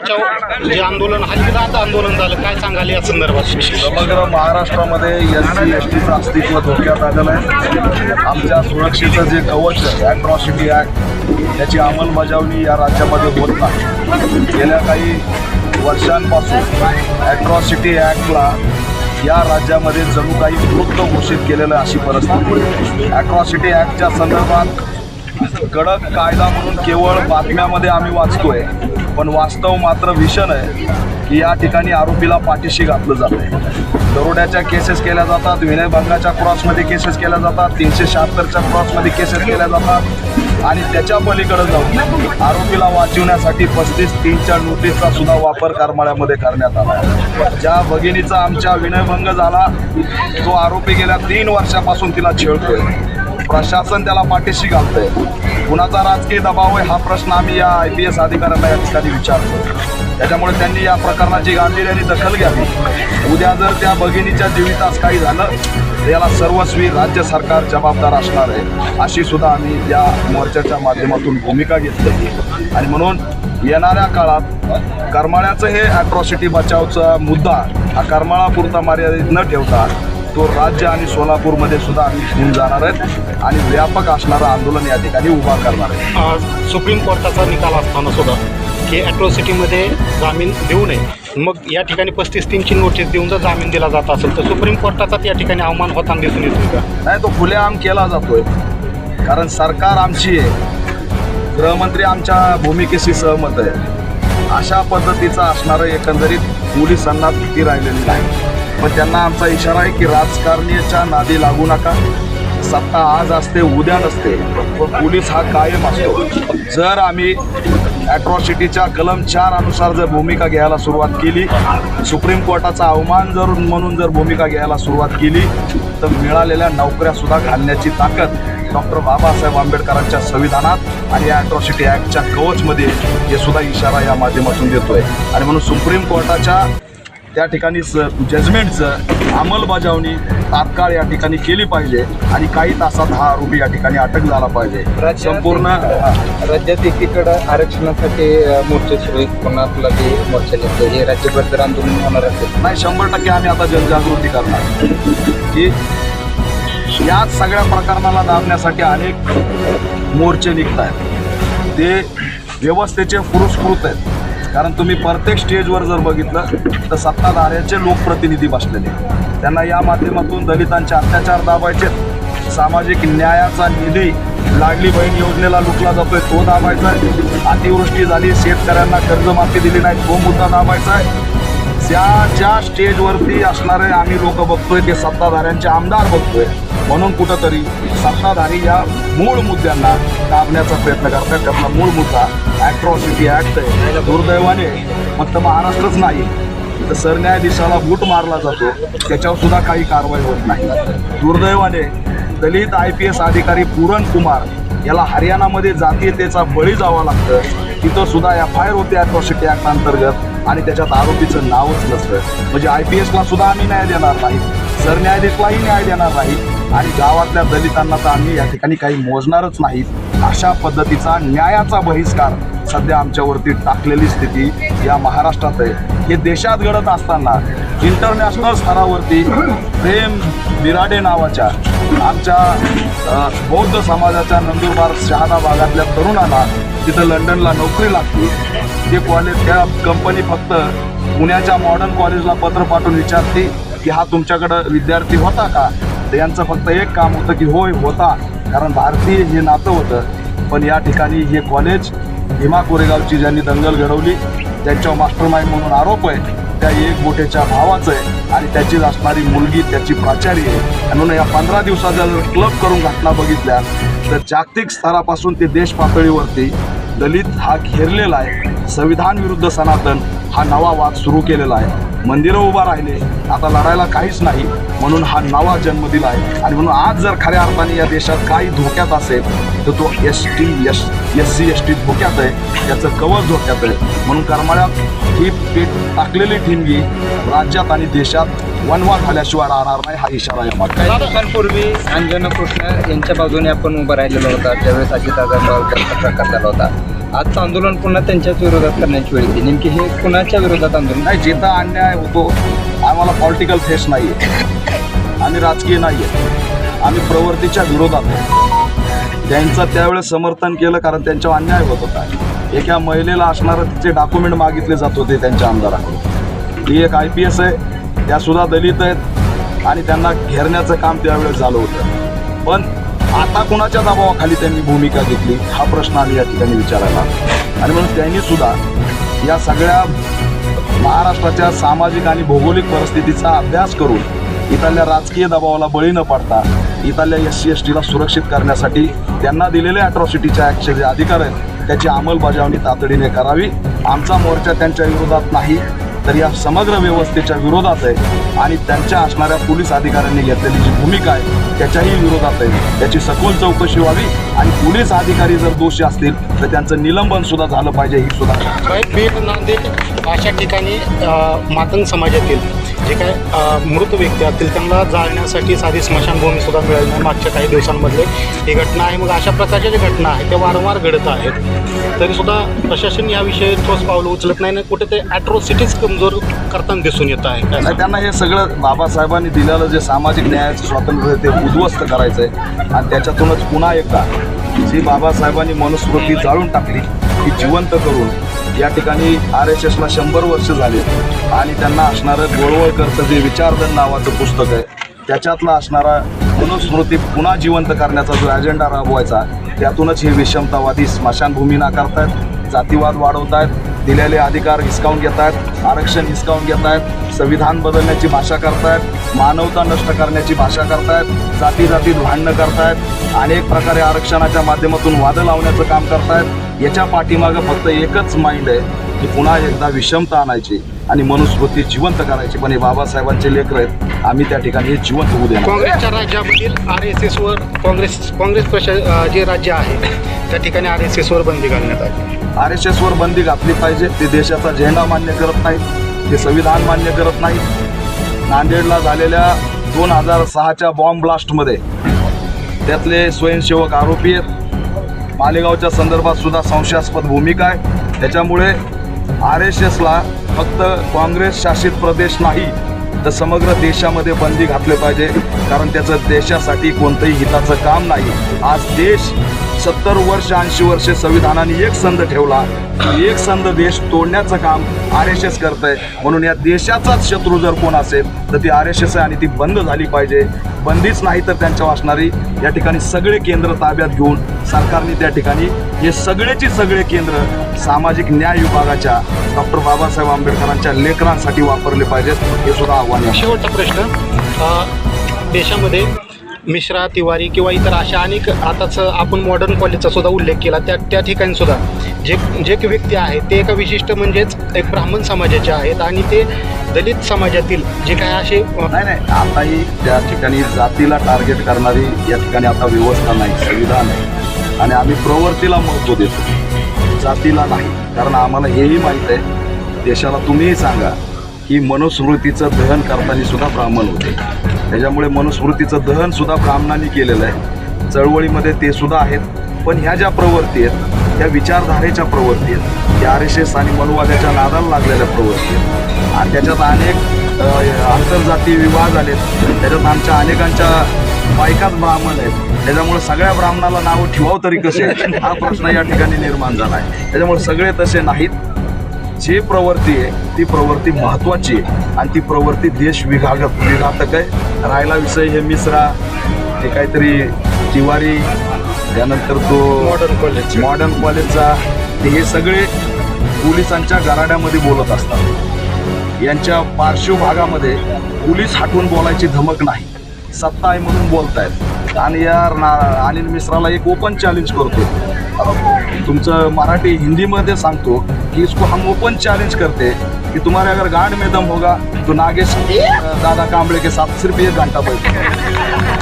बचाव जे आंदोलन हलगीदार आंदोलन झालं काय सांगाल या संदर्भात? विशेष समग्र महाराष्ट्रामध्ये एस सी एस टीचं अस्तित्व धोक्यात आलेलं आहे. आमच्या सुरक्षेचं जे कवच आहे ॲट्रॉसिटी ॲक्ट याची अंमलबजावणी या राज्यामध्ये होत नाही. गेल्या काही वर्षांपासून ॲट्रॉसिटी ॲक्टला या राज्यामध्ये जणू काही वृत्त घोषित केलेलं आहे अशी परिस्थिती ॲट्रॉसिटी ॲक्टच्या संदर्भात कडक कायदा म्हणून केवळ बातम्यामध्ये आम्ही वाचतोय. पण वास्तव मात्र भीषण आहे की या ठिकाणी आरोपीला पाठीशी घातलं जातं दरोड्याच्या केसेस केल्या जातात विनयभंगाच्या क्रॉसमध्ये केसेस केल्या जातात तीनशे शहात्तरच्या क्रॉसमध्ये केसेस केल्या जातात. आणि त्याच्या पलीकडे जाऊन आरोपीला वाचवण्यासाठी पस्तीस तीनच्या नोटीसचा सुद्धा वापर करमाळ्यामध्ये करण्यात आला. ज्या भगिनीचा आमच्या विनयभंग झाला तो आरोपी गेल्या तीन वर्षापासून तिला छेडतोय. प्रशासन त्याला पाठीशी घालतंय. कुणाचा राजकीय दबाव आहे हा प्रश्न आम्ही या आय पी एस अधिकाऱ्यांना या ठिकाणी विचारतो. त्याच्यामुळे त्यांनी या प्रकरणाची गांभीर्याने दखल घ्यावी. उद्या जर त्या भगिनीच्या जीवितास काही झालं तर याला सर्वस्वी राज्य सरकार जबाबदार असणार आहे अशी सुद्धा आम्ही या मोर्चाच्या माध्यमातून भूमिका घेतली. आणि म्हणून येणाऱ्या काळात करमाळ्याचं हे ॲट्रॉसिटी बचावचा मुद्दा हा करमाळापुरता मर्यादित न ठेवता तो राज्य आणि सोलापूरमध्ये सुद्धा आम्ही घेऊन जाणार आहेत आणि व्यापक असणारं आंदोलन या ठिकाणी उभा करणार आहे आज सुप्रीम कोर्टाचा निकाल असताना सुद्धा की ॲट्रॉसिटीमध्ये जामीन देऊ नये. मग या ठिकाणी पस्तीस तीनची नोटीस देऊन जर जामीन दिला जात असेल तर सुप्रीम कोर्टाचाच या ठिकाणी अवमान होताना दिसून येतो का? नाही तो खुलेआम केला जातोय. कारण सरकार आमची आहे. गृहमंत्री आमच्या भूमिकेशी सहमत आहे. अशा पद्धतीचं असणारं एकंदरीत पोलिसांना भीती राहिलेली नाही. पण त्यांना आमचा इशारा आहे की राजकारणीच्या नादी लागू नका. सत्ता आज असते उद्या नसते. पण पोलीस हा कायम असतो. जर आम्ही ॲट्रॉसिटीच्या कलम चार अनुसार जर भूमिका घ्यायला सुरुवात केली सुप्रीम कोर्टाचा अवमान जर म्हणून जर भूमिका घ्यायला सुरुवात केली तर मिळालेल्या नोकऱ्यासुद्धा घालण्याची ताकद डॉक्टर बाबासाहेब आंबेडकरांच्या संविधानात आणि या ॲट्रॉसिटी ॲक्टच्या कवचमध्ये हे सुद्धा इशारा या माध्यमातून देतोय. आणि म्हणून सुप्रीम कोर्टाच्या त्या ठिकाणी स जजमेंटचं अंमलबजावणी तात्काळ या ठिकाणी केली पाहिजे आणि काही तासात हा आरोपी या ठिकाणी अटक झाला पाहिजे. संपूर्ण. राज्यात एकीकडं आरक्षणासाठी मोर्चे सुरू पुन्हा आपला ते मोर्चा निघतो हे राज्यभर जर आंदोलन होणार असेल. नाही शंभर टक्के आम्ही आता जनजागृती करणार. की याच सगळ्या प्रकरणाला दाबण्यासाठी अनेक मोर्चे निघत आहेत ते व्यवस्थेचे पुरस्कृत आहेत. कारण तुम्ही प्रत्येक स्टेजवर जर बघितलं तर सत्ताधाऱ्याचे लोकप्रतिनिधी बसलेले. त्यांना या माध्यमातून दलितांचे अत्याचार दाबायचे सामाजिक न्यायाचा निधी लाडली बहीण योजनेला लुटला जातोय तो दाबायचा आहे. अतिवृष्टी झाली शेतकऱ्यांना कर्जमाफी दिली नाही तो मुद्दा दाबायचा आहे. ज्या ज्या स्टेजवरती असणारे आम्ही लोक बघतोय ते सत्ताधाऱ्यांचे आमदार बघतोय. म्हणून कुठंतरी सत्ताधारी या मूळ मुद्द्यांना दाबण्याचा प्रयत्न करतात. त्यातला मूळ मुद्दा ॲट्रॉसिटी ॲक्ट आहे. दुर्दैवाने फक्त महाराष्ट्रच नाही तर सरन्यायाधीशाला बूट मारला जातो. त्याच्यावर सुद्धा काही कारवाई होत नाही. दुर्दैवाने दलित आय पी एस अधिकारी पुरण कुमार याला हरियाणामध्ये जातीयतेचा बळी जावा लागतं. तिथं सुद्धा एफ आय आर होते ॲट्रॉसिटी ॲक्ट अंतर्गत आणि त्याच्यात आरोपीचं नावच नसतं. म्हणजे आय पी एसला सुद्धा आम्ही न्याय देणार नाही. सरन्यायाधीशलाही न्याय देणार नाही. आणि गावातल्या दलितांना तर आम्ही या ठिकाणी काही मोजणारच नाही. अशा पद्धतीचा न्यायाचा बहिष्कार सध्या आमच्यावरती टाकलेली स्थिती या महाराष्ट्रात आहे. हे देशात घडत असताना इंटरनॅशनल स्तरावरती प्रेम बिराडे नावाच्या आमच्या बौद्ध समाजाच्या नंदुरबार शहादा भागातल्या तरुणाला तिथं लंडनला नोकरी लागते ते कॉलेज त्या कंपनी फक्त पुण्याच्या मॉडर्न कॉलेजला पत्र पाठवून विचारते की हा तुमच्याकडं विद्यार्थी होता का? तर यांचं फक्त एक काम होतं की होय होता कारण भारतीय हे नातं होतं. पण या ठिकाणी हे कॉलेज भीमा कोरेगावची ज्यांनी दंगल घडवली त्यांच्यावर मास्टर माइंड म्हणून आरोप आहे त्या एक गोटेच्या भावाचं आहे आणि त्याचीच असणारी मुलगी त्याची प्राचारी आहे. आणि म्हणून या पंधरा दिवसाच्या जर क्लब करून घटना बघितल्या तर जागतिक स्तरापासून ते देश पातळीवरती दलित हा घेरलेला आहे. संविधान विरुद्ध सनातन हा नवा वाद सुरू केलेला आहे. मंदिरं उभा राहिले. आता लढायला काहीच नाही. म्हणून हा नवा जन्म दिला आहे आणि म्हणून आज जर खऱ्या अर्थाने या देशात काही धोक्यात असेल तर तो S T S S C S T धोक्यात आहे. त्याचं कवच धोक्यात आहे. म्हणून करमाळ्यात ही पेट टाकलेली ठिणगी राज्यात आणि देशात वनवा झाल्याशिवाय राहणार नाही हा इशारा आहे माझा काही दिवसांपूर्वी अंजना कृष्ण यांच्या बाजूने आपण उभं राहिलेलो होता. ज्यावेळेस अजित आजार प्रकार झाला होता. आजचं आंदोलन पुन्हा त्यांच्याच विरोधात करण्याची वेळ येते. नेमकी हे कुणाच्या विरोधात आंदोलन? नाही जिथं अन्याय होतो. आम्हाला पॉलिटिकल फेस नाही आहे आम्ही राजकीय नाही आहे आम्ही प्रवृत्तीच्या विरोधात आहे. त्यांचं त्यावेळेस समर्थन केलं कारण त्यांच्यावर अन्याय होत होता. एका महिलेला असणारं तिचे डॉक्युमेंट मागितले जात होते त्यांच्या आमदाराकडून. ही एक आय पी एस आहे. त्यासुद्धा दलित आहेत. आणि त्यांना घेरण्याचं काम त्यावेळेस झालं होतं. पण आता कुणाच्या दबावाखाली त्यांनी भूमिका घेतली? हा प्रश्न आम्ही या ठिकाणी विचारायला. आणि म्हणून त्यांनी सुद्धा या सगळ्या महाराष्ट्राच्या सामाजिक आणि भौगोलिक परिस्थितीचा अभ्यास करून इथल्या राजकीय दबावाला बळी न पडता इथल्या एस सी एस टीला सुरक्षित करण्यासाठी त्यांना दिलेले अॅट्रॉसिटीच्या ॲक्शन जे अधिकार आहेत त्याची अंमलबजावणी तातडीने करावी. आमचा मोर्चा त्यांच्या विरोधात नाही. तर या समग्र व्यवस्थेच्या विरोधात आहे. आणि त्यांच्या असणाऱ्या पोलीस अधिकाऱ्यांनी घेतलेली जी भूमिका आहे त्याच्याही विरोधात आहे. त्याची सखोल चौकशी व्हावी. आणि पोलीस अधिकारी जर दोषी असतील तर त्यांचं निलंबन सुद्धा झालं पाहिजे ही सुद्धा बीड नांदेड अशा ठिकाणी मातंग समाजातील जे काय मृत व्यक्ती असतील त्यांना जाळण्यासाठी साधी स्मशानभूमी सुद्धा मिळाली नाही मागच्या काही दिवसांमध्ये. ही घटना आहे. मग अशा प्रकारच्या ज्या घटना आहेत त्या वारंवार घडत आहेत तरी सुद्धा प्रशासन याविषयी ठोस पावलं उचलत नाही ना कुठे ते ॲट्रॉसिटीज कमजोर करताना दिसून येत आहे. त्यांना हे सगळं बाबासाहेबांनी दिलेलं जे सामाजिक न्यायाचं स्वातंत्र्य ते उद्ध्वस्त करायचं आहे आणि त्याच्यातूनच पुन्हा एकदा जी बाबासाहेबांनी मनुस्मृती जाळून टाकली ती जिवंत करून या ठिकाणी आर एस एसला शंभर वर्ष झाले. आणि त्यांना असणारं गोळवळकरचं जे विचारधन नावाचं पुस्तक आहे त्याच्यातला असणारा मनुस्मृती पुन्हा जिवंत करण्याचा जो अजेंडा राबवायचा त्यातूनच हे विषमतावादी स्मशानभूमी नाकारतायत जातीवाद वाढवतायत दिलेले अधिकार हिसकावून घेत आहेत आरक्षण हिसकावून घेत आहेत संविधान बदलण्याची भाषा करतायत मानवता नष्ट करण्याची भाषा करतायत जाती जातीत भांडणं करतायत अनेक प्रकारे आरक्षणाच्या माध्यमातून वादं लावण्याचं काम करतायत. याच्या पाठीमागं फक्त एकच माइंड आहे की पुन्हा एकदा विषमता आणायची. आणि मनुस्मृती जिवंत करायची पण हे बाबासाहेबांचे लेकर आहेत. आम्ही त्या ठिकाणी हे जिवंत होऊ देणार. काँग्रेसच्या राज्यामधील आर एस एसवर काँग्रेस काँग्रेस प्रशा जे राज्य आहे त्या ठिकाणी आर एस एसवर बंदी घालण्यात आली. आर एस एसवर बंदी घातली पाहिजे. ते देशाचा झेंडा मान्य करत नाहीत. ते संविधान मान्य करत नाहीत. नांदेडला झालेल्या दोन हजार सहाच्या बॉम्ब ब्लास्टमध्ये त्यातले स्वयंसेवक आरोपी आहेत. मालेगावच्या संदर्भात सुद्धा संशयास्पद भूमिका आहे. त्याच्यामुळे आर एस एसला फक्त काँग्रेस शासित प्रदेश नाही तर समग्र देशामध्ये बंदी घातली पाहिजे कारण त्याचं देशासाठी कोणतंही हिताचं काम नाही. आज देश सत्तर वर्ष ऐंशी वर्षे संविधानाने एक संध ठेवला एक संध देश तोडण्याचं काम आर एस एस करत आहे म्हणून या देशाचाच शत्रू जर कोण असेल तर ती आर एस एस आहे आणि ती बंद झाली पाहिजे. बंदीच नाही तर त्यांच्या असणारी या ठिकाणी सगळे केंद्र ताब्यात घेऊन सरकारने त्या ठिकाणी हे सगळेची सगळे केंद्र सामाजिक न्याय विभागाच्या डॉक्टर बाबासाहेब आंबेडकरांच्या लेकरांसाठी वापरले पाहिजेत हे सुद्धा आव्हान आहे. शेवटचा प्रश्न देशामध्ये मिश्रा तिवारी किंवा इतर अशा अनेक आताच आपण मॉडर्न कॉलेजचा सुद्धा उल्लेख केला. त्या त्या ठिकाणी सुद्धा जे जे व्यक्ती आहेत ते एका विशिष्ट म्हणजेच एक ब्राह्मण समाजाचे आहेत आणि ते दलित समाजातील जे काही असे नाही नाही आताही त्या ठिकाणी जातीला टार्गेट करणारी या ठिकाणी आता व्यवस्था नाही संविधान आहे. आणि आम्ही प्रवृत्तीला महत्त्व देतो. जातीला नाही कारण आम्हाला हेही माहीत आहे देशाला तुम्हीही सांगा की मनुस्मृतीचं दहन करताना सुद्धा ब्राह्मण होते. त्याच्यामुळे मनुस्मृतीचं दहन सुद्धा ब्राह्मणांनी केलेलं आहे. चळवळीमध्ये ते सुद्धा आहेत पण ह्या ज्या प्रवृत्ती आहेत त्या विचारधारेच्या प्रवृत्ती आहेत. त्या आर एस एस आणि मनुवाद्याच्या नादाला लागलेल्या प्रवृत्ती आहेत. आणि त्याच्यात अनेक आंतरजातीय विवाह झालेत त्याच्यात आमच्या अनेकांच्या बायकाच ब्राह्मण आहेत. त्याच्यामुळे सगळ्या ब्राह्मणाला नावं ठेवावं तरी कसे? हा प्रश्न या ठिकाणी निर्माण झाला आहे. त्याच्यामुळे सगळे तसे नाहीत. जी प्रवृत्ती आहे ती प्रवृत्ती महत्त्वाची आहे. आणि ती प्रवृत्ती देश विघागत विघातक आहे राहिला विषय हे मिश्रा हे काहीतरी तिवारी त्यानंतर तो मॉडर्न कॉलेज मॉडर्न कॉलेजचा ते हे सगळे पोलिसांच्या गराड्यामध्ये बोलत असतात. यांच्या पार्श्वभागामध्ये पोलीस हटवून बोलायची धमक नाही. सत्ता आहे म्हणून बोलतायत. आणि यार ना अनिल मिश्राला एक ओपन चॅलेंज करतो. तुमचं मराठी हिंदीमध्ये सांगतो की इसको हम ओपन चैलेंज करते कि तुम्हारे अगर गांड में दम होगा तो नागेश दादा कांबळे के साथ सिर्फ एक घंटा बैठो